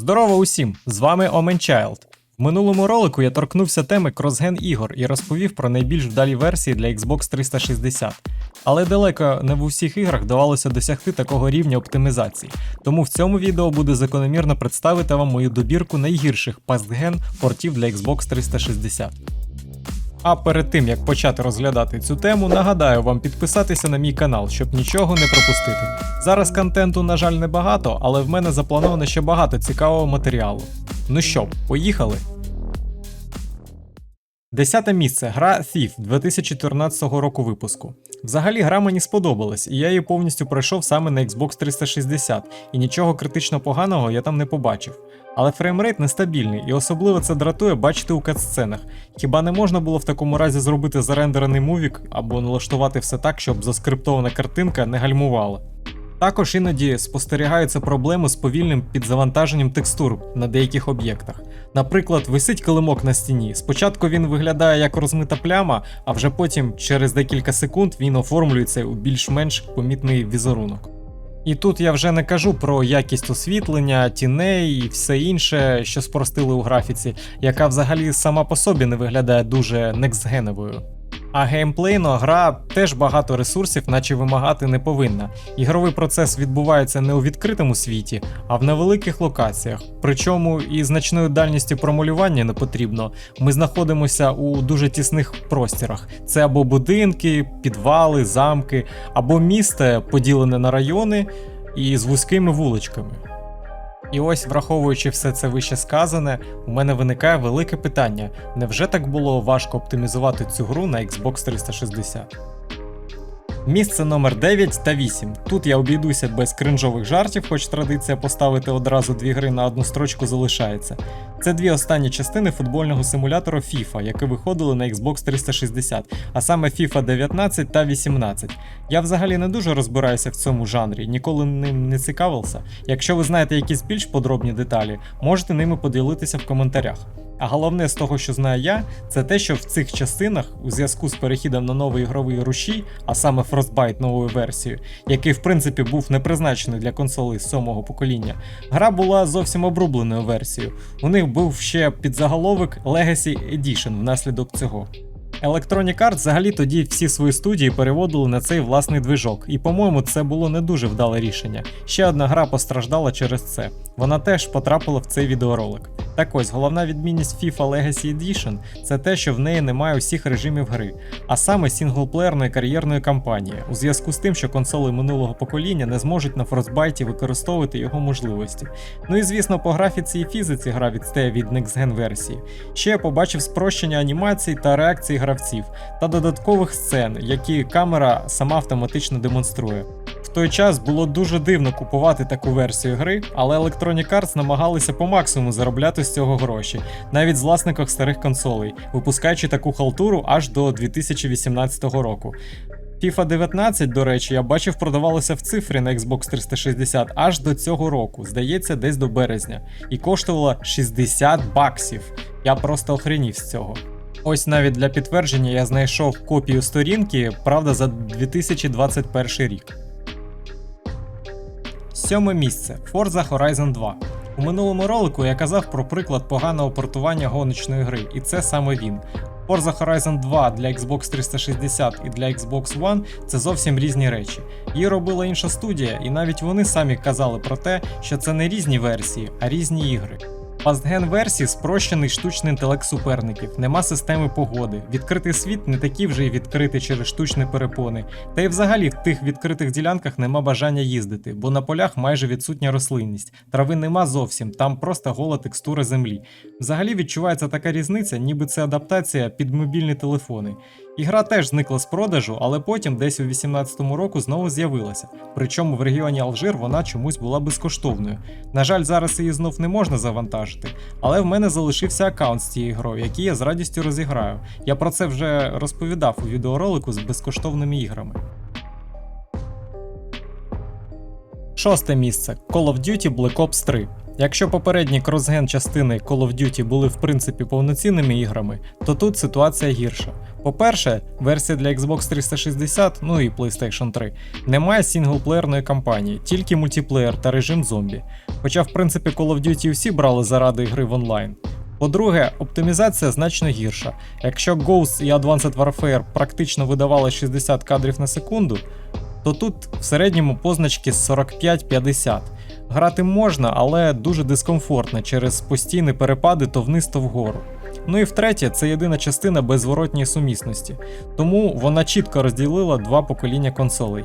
Здорово усім! З вами Omen Child. В минулому ролику я торкнувся теми кросген ігор і розповів про найбільш вдалі версії для Xbox 360. Але далеко не в усіх іграх вдавалося досягти такого рівня оптимізації. Тому в цьому відео буде закономірно представити вам мою добірку найгірших пастген портів для Xbox 360. А перед тим як почати розглядати цю тему, нагадаю вам підписатися на мій канал, щоб нічого не пропустити. Зараз контенту, на жаль, небагато, але в мене заплановано ще багато цікавого матеріалу. Ну що, поїхали? Десяте місце гра Thief 2014 року випуску. Взагалі гра мені сподобалась, і я її повністю пройшов саме на Xbox 360, і нічого критично поганого я там не побачив. Але фреймрейт нестабільний, і особливо це дратує бачити у катсценах. Хіба не можна було в такому разі зробити зарендерений мувік або налаштувати все так, щоб заскриптована картинка не гальмувала? Також іноді спостерігаються проблеми з повільним підзавантаженням текстур на деяких об'єктах. Наприклад, висить килимок на стіні. Спочатку він виглядає як розмита пляма, а вже потім, через декілька секунд, він оформлюється у більш-менш помітний візерунок. І тут я вже не кажу про якість освітлення, тіней і все інше, що спростили у графіці, яка взагалі сама по собі не виглядає дуже некстгеновою. А геймплейно гра теж багато ресурсів, наче вимагати не повинна. Ігровий процес відбувається не у відкритому світі, а в невеликих локаціях. Причому і значною дальністю промалювання не потрібно. Ми знаходимося у дуже тісних простірах. Це або будинки, підвали, замки, або місто поділене на райони і з вузькими вуличками. І ось, враховуючи все це вище сказане, у мене виникає велике питання: невже так було важко оптимізувати цю гру на Xbox 360? Місце номер 9 та 8. Тут я обійдуся без кринжових жартів, хоч традиція поставити одразу дві гри на одну строчку залишається. Це дві останні частини футбольного симулятора FIFA, які виходили на Xbox 360, а саме FIFA 19 та 18. Я взагалі не дуже розбираюся в цьому жанрі, ніколи ним не цікавився. Якщо ви знаєте якісь більш подробні деталі, можете ними поділитися в коментарях. А головне з того, що знаю я, це те, що в цих частинах, у зв'язку з перехідом на новий ігровий рушій, а саме Frostbite новою версією, який в принципі був не призначений для консолей сьомого покоління, гра була зовсім обрубленою версією. У них був ще підзаголовок Legacy Edition внаслідок цього. Electronic Arts взагалі тоді всі свої студії переводили на цей власний движок, і, по-моєму, це було не дуже вдале рішення. Ще одна гра постраждала через це. Вона теж потрапила в цей відеоролик. Так ось, головна відмінність FIFA Legacy Edition це те, що в неї немає усіх режимів гри, а саме сінглплеєрної кар'єрної кампанії, у зв'язку з тим, що консоли минулого покоління не зможуть на Frostbite використовувати його можливості. Ну і звісно, по графіці і фізиці гра відстає від Next Gen версії. Ще я побачив спрощення анімацій та реакцій гравців та додаткових сцен, які камера сама автоматично демонструє. В той час було дуже дивно купувати таку версію гри, але Electronic Arts намагалися по максимуму заробляти з цього гроші, навіть з власників старих консолей, випускаючи таку халтуру аж до 2018 року. FIFA 19, до речі, я бачив, продавалося в цифрі на Xbox 360 аж до цього року, здається, десь до березня, і коштувала 60 баксів. Я просто охренів з цього. Ось навіть для підтвердження я знайшов копію сторінки, правда, за 2021 рік. Сьоме місце Forza Horizon 2. У минулому ролику я казав про приклад поганого портування гоночної гри, і це саме він. Forza Horizon 2 для Xbox 360 і для Xbox One це зовсім різні речі. Її робила інша студія, і навіть вони самі казали про те, що це не різні версії, а різні ігри. Пастген версії спрощений штучний інтелект суперників, нема системи погоди. Відкритий світ не такий вже й відкритий через штучні перепони. Та й взагалі в тих відкритих ділянках нема бажання їздити, бо на полях майже відсутня рослинність. Трави нема зовсім, там просто гола текстура землі. Взагалі відчувається така різниця, ніби це адаптація під мобільні телефони. Ігра теж зникла з продажу, але потім десь у 18-му року знову з'явилася. Причому в регіоні Алжир вона чомусь була безкоштовною. На жаль, зараз її знов не можна завантажити, але в мене залишився аккаунт з цією грою, який я з радістю розіграю. Я про це вже розповідав у відеоролику з безкоштовними іграми. Шосте місце Call of Duty Black Ops 3. Якщо попередні кросген частини Call of Duty були в принципі повноцінними іграми, то тут ситуація гірша. По-перше, версія для Xbox 360, ну і PlayStation 3, не має сінглплеєрної кампанії, тільки мультиплеєр та режим зомбі. Хоча, в принципі, Call of Duty всі брали заради гри в онлайн. По-друге, оптимізація значно гірша. Якщо Ghost і Advanced Warfare практично видавали 60 кадрів на секунду, то тут в середньому позначки 45-50. Грати можна, але дуже дискомфортно через постійні перепади то вниз, то вгору. Ну і втретє, це єдина частина без сумісності, тому вона чітко розділила два покоління консолей.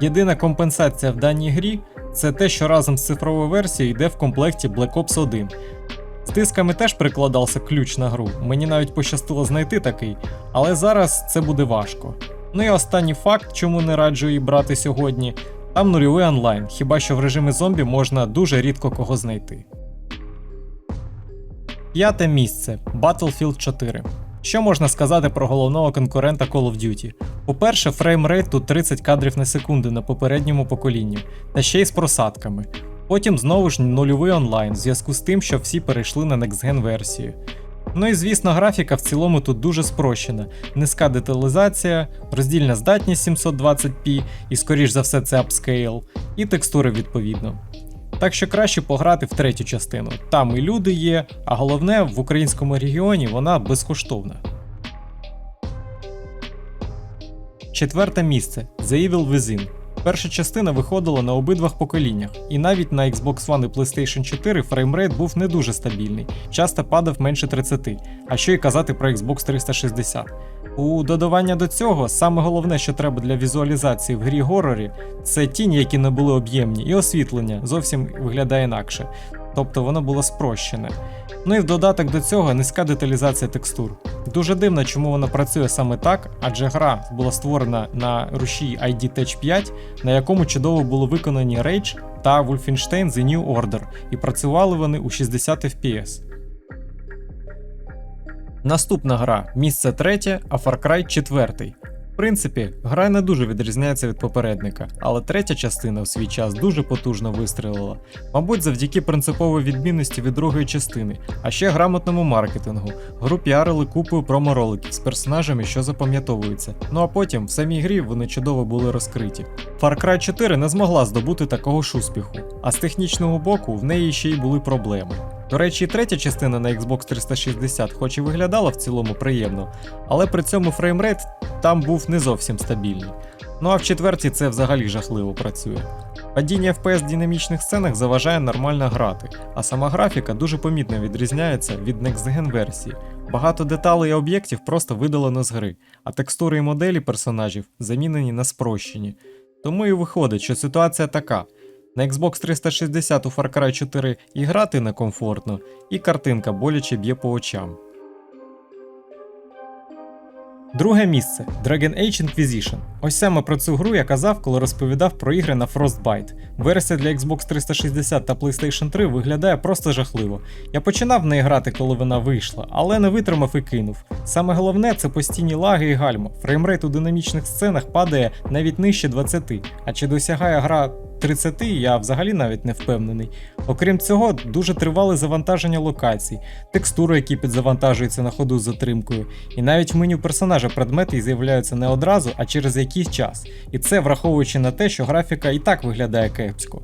Єдина компенсація в даній грі це те, що разом з цифровою версією йде в комплекті Black Ops 1. З дисками теж прикладався ключ на гру, мені навіть пощастило знайти такий, але зараз це буде важко. Ну і останній факт, чому не раджу її брати сьогодні, там нульовий онлайн, хіба що в режимі зомбі можна дуже рідко кого знайти. П'яте місце Battlefield 4. Що можна сказати про головного конкурента Call of Duty? По-перше, фреймрейт тут 30 кадрів на секунду на попередньому поколінні, та ще й з просадками. Потім знову ж нульовий онлайн в зв'язку з тим, що всі перейшли на Next Gen версію. Ну і звісно, графіка в цілому тут дуже спрощена, низька деталізація, роздільна здатність 720p, і скоріш за все це апскейл, і текстури відповідно. Так що краще пограти в третю частину. Там і люди є, а головне в українському регіоні вона безкоштовна. Четверте місце The Evil Within. Перша частина виходила на обидвах поколіннях, і навіть на Xbox One і PlayStation 4 фреймрейт був не дуже стабільний, часто падав менше 30, а що й казати про Xbox 360. У додавання до цього, саме головне, що треба для візуалізації в грі горорі, це тіні, які не були об'ємні, і освітлення зовсім виглядає інакше, тобто воно було спрощене. Ну і в додаток до цього низька деталізація текстур. Дуже дивно, чому вона працює саме так, адже гра була створена на рушії ID Tech 5, на якому чудово були виконані Rage та Wolfenstein The New Order, і працювали вони у 60 FPS. Наступна гра місце третє, а Far Cry 4. В принципі, гра не дуже відрізняється від попередника, але третя частина в свій час дуже потужно вистрілила, мабуть, завдяки принциповій відмінності від другої частини, а ще грамотному маркетингу. Гру піарили купою промороликів з персонажами, що запам'ятовуються. Ну а потім в самій грі вони чудово були розкриті. Far Cry 4 не змогла здобути такого ж успіху, а з технічного боку в неї ще й були проблеми. До речі, третя частина на Xbox 360, хоч і виглядала в цілому приємно, але при цьому фреймрейт там був не зовсім стабільний. Ну а в четвертій це взагалі жахливо працює. Падіння FPS в динамічних сценах заважає нормально грати, а сама графіка дуже помітно відрізняється від Next Gen версії. Багато деталей і об'єктів просто видалено з гри, а текстури і моделі персонажів замінені на спрощені. Тому і виходить, що ситуація така. На Xbox 360 у Far Cry 4 і грати некомфортно, і картинка боляче б'є по очам. Друге місце Dragon Age Inquisition. Ось саме про цю гру я казав, коли розповідав про ігри на Frostbite. Версія для Xbox 360 та PlayStation 3 виглядає просто жахливо. Я починав в неї грати, коли вона вийшла, але не витримав і кинув. Саме головне це постійні лаги і гальма. Фреймрейт у динамічних сценах падає навіть нижче 20, а чи досягає гра 30 я взагалі навіть не впевнений. Окрім цього, дуже тривале завантаження локацій, текстури, які підзавантажуються на ходу з затримкою, і навіть в меню персонажа предмети з'являються не одразу, а через якийсь час. І це враховуючи на те, що графіка і так виглядає кепсько.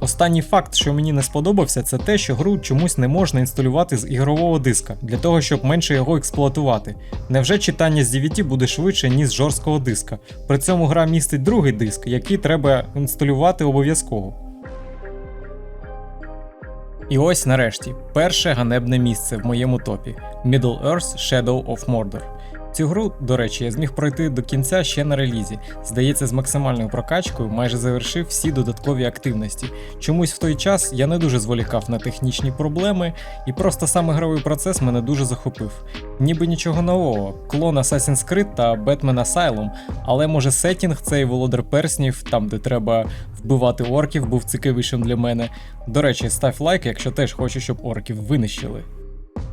Останній факт, що мені не сподобався, це те, що гру чомусь не можна інсталювати з ігрового диска для того, щоб менше його експлуатувати. Невже читання з DVD буде швидше, ніж з жорсткого диска? При цьому гра містить другий диск, який треба інсталювати обов'язково. І ось нарешті перше ганебне місце в моєму топі Middle Earth Shadow of Mordor. Цю гру, до речі, я зміг пройти до кінця ще на релізі. Здається, з максимальною прокачкою майже завершив всі додаткові активності. Чомусь в той час я не дуже зволікав на технічні проблеми, і просто сам ігровий процес мене дуже захопив. Ніби нічого нового, клон Assassin's Creed та Batman Asylum, але може сетінг цей володар перснів, там де треба вбивати орків, був цікавішим для мене. До речі, став лайк, якщо теж хочеш, щоб орків винищили.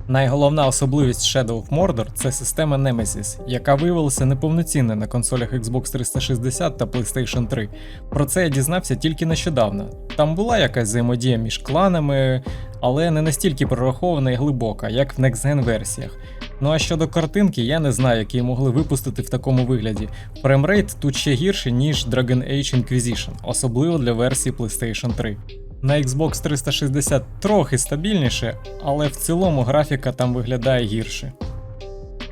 Найголовна особливість Shadow of Mordor це система Nemesis, яка виявилася неповноцінною на консолях Xbox 360 та PlayStation 3. Про це я дізнався тільки нещодавно. Там була якась взаємодія між кланами, але не настільки прорахована і глибока, як в Next Gen версіях. Ну а щодо картинки, я не знаю, як її могли випустити в такому вигляді. Фреймрейт тут ще гірший, ніж Dragon Age Inquisition, особливо для версії PlayStation 3. На Xbox 360 трохи стабільніше, але в цілому графіка там виглядає гірше.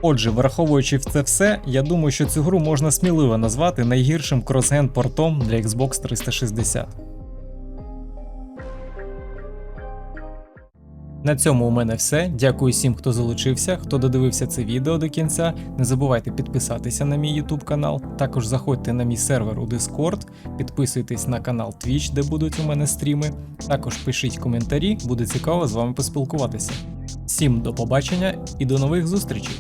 Отже, враховуючи в це все, я думаю, що цю гру можна сміливо назвати найгіршим кросген портом для Xbox 360. На цьому у мене все. Дякую всім, хто залучився, хто додивився це відео до кінця. Не забувайте підписатися на мій YouTube канал. Також заходьте на мій сервер у Discord, підписуйтесь на канал Twitch, де будуть у мене стріми. Також пишіть коментарі, буде цікаво з вами поспілкуватися. Всім до побачення і до нових зустрічей!